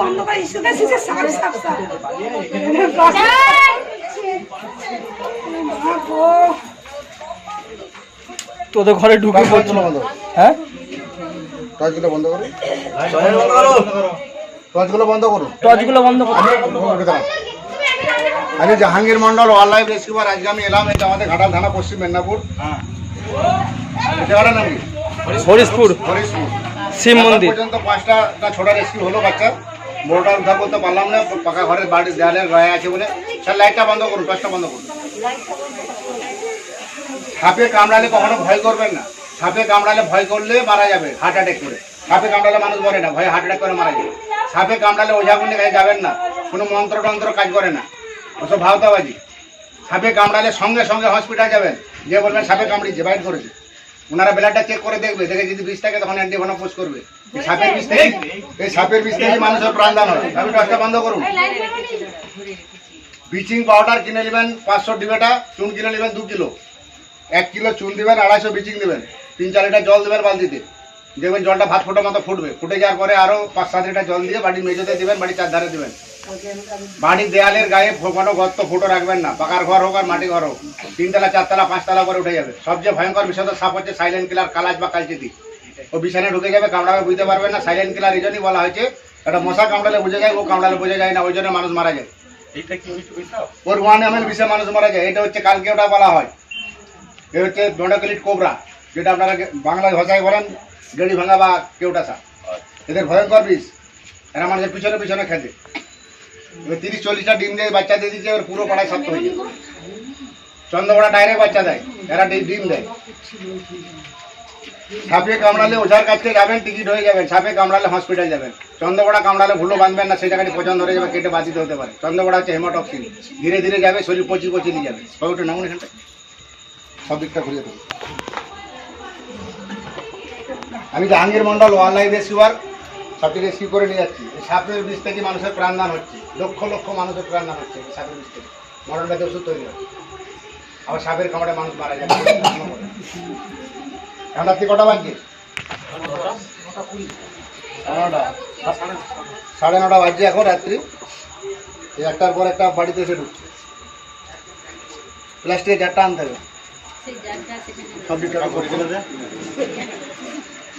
বন্ধ করে দিয়েছি। ওটা সিসি সাপ, সাপ, সাপ। তোদের ঘরে ঢুকে বন্ধ হ্যাঁ? টর্চগুলো বন্ধ করো। টর্চগুলো বন্ধ করো। টর্চগুলো বন্ধ কর। আমি Jahangir Mondal wild life rescuer আজকে আমি এলাম এটা আমাদের ঘাটাল থানা পশ্চিম মেদিনীপুর। কি হরিশপুর। হরিশপুর। শিব মন্দির। পর্যন্ত পাঁচটা ছোটা রেস্কিউ হলো বাচ্চা। বড়টা উদ্ধার করতে পারলাম না পাকা ঘরের বাড়ির দেয়ালে গায়ে আছে বলে। স্যার লাইটটা বন্ধ করুন টর্চটা বন্ধ করুন। সাপে কামড়ালে কখনো ভয় করবেন না। সাপে কামড়ালে ভয় করলে মারা যাবে হার্ট অ্যাটাক করে। সাপে কামড়ালে মানুষ মরে না, ভয়ে হার্ট অ্যাটাক করে মারা যাবে সাপে কামড়ালে ওঝাগুন্ডি কাছে যাবেন না, কোনো মন্ত্র টন্ত্র কাজ করে না। ওসব ভাওতাবাজি। সাপে কামড়ালে সঙ্গে সঙ্গে হসপিটাল যাবেন যে বলবেন সাপে কামড়িয়েছে বাইট করেছে। ওনারা ব্লাডটা চেক করে দেখবে, দেখে যদি বিষ থাকে তখন অ্যান্টিভেনম করবে। এই সাপের বিষ থেকে এই সাপের বিষ থেকে মানুষের প্রাণদান হয়। আপনি টসটা বন্ধ করুন। ব্লিচিং পাউডার কিনে নেবেন পাঁচশো ডিবেটা, চুন কিনে নেবেন দু কিলো। এক কিলো চুন দিবেন, আড়াইশো ব্লিচিং দেবেন। তিন চার লিটার জল দেবেন বালতিতে। দেখবেন জলটা ভাত ফোটার মতো ফুটবে। ফুটে যাওয়ার পরে আরও পাঁচ সাত লিটার জল দিয়ে বাড়ির মেঝেতে দেবেন বাড়ির চারধারে দেবেন। বাড়ির দেয়ালের গায়ে কোনো গর্ত ফুটো রাখবেন না। পাকার ঘর হোক আর মাটি ঘর হোক তিনতলা চারতলা পাঁচতলা করে উঠে যাবে। সবচেয়ে ভয়ঙ্কর বিষয় সাপ হচ্ছে সাইলেন্ট কিলার কালাজ বা কালচিতি। ও বিছানায় ঢুকে যাবে কামড়াবে বুঝতে পারবে না। সাইলেন্ট কিলার এই জন্যই বলা হয়েছে একটা মশা কামড়ালে বুঝে যায় ও কামড়ালে বুঝে যায় না ওই জন্য মানুষ মারা যায়। ওর ওয়ান এম এল বিষে মানুষ মারা যায়। এটা হচ্ছে কালকে ওটা বলা হয়। এ হচ্ছে ডোনাকলিট কোবরা যেটা আপনারা বাংলা ভাষায় বলেন গেড়ি ভাঙা বা কেউটা সাপ এদের ভয়ঙ্কর বিষ। এরা মানুষের পিছনে পিছনে খেতে। এবার তিরিশ চল্লিশটা ডিম দিয়ে বাচ্চা দিয়ে দিচ্ছে এবার পুরো পাড়ায় শক্ত হয়ে যায়। চন্দ্রপড়া ডাইরেক্ট বাচ্চা দেয় এরা ডিম দেয়। সাপে কামড়ালে ওঝার কাছে যাবেন টিকিট হয়ে যাবেন। সাপে কামড়ালে হসপিটাল যাবেন। চন্দ্রপড়া কামড়ালে ভুলো বাঁধবেন না সেই জায়গাটি পছন্দ হয়ে যাবে কেটে বাঁচিতে হতে পারে। চন্দ্রপড়া হচ্ছে হেমাটক্সিন ধীরে ধীরে যাবে শরীর পচি পচি নিয়ে যাবে। সব একটু নামুন এখানটা সব দিকটা ঘুরিয়ে দেবো। আমি Jahangir Mondal wild life rescuer সাপটি রেস্কিউ করে নিয়ে যাচ্ছি। এই সাপের বিষ থেকে মানুষের প্রাণদান হচ্ছে। লক্ষ লক্ষ মানুষের প্রাণদান হচ্ছে এই সাপের বিষ থেকে। মরণ ব্যাধি ওষুধ তৈরি হয়। আবার সাপের কামড়ে মানুষ মারা যায়। এখন রাত্রি কটা বাজছে? সাড়ে নটা সাড়ে নটা বাজছে এখন রাত্রি। এই একটার পর একটা বাড়িতে এসে ঢুকছে। প্লাস্টিকের চারটা আনতে হবে। সব করে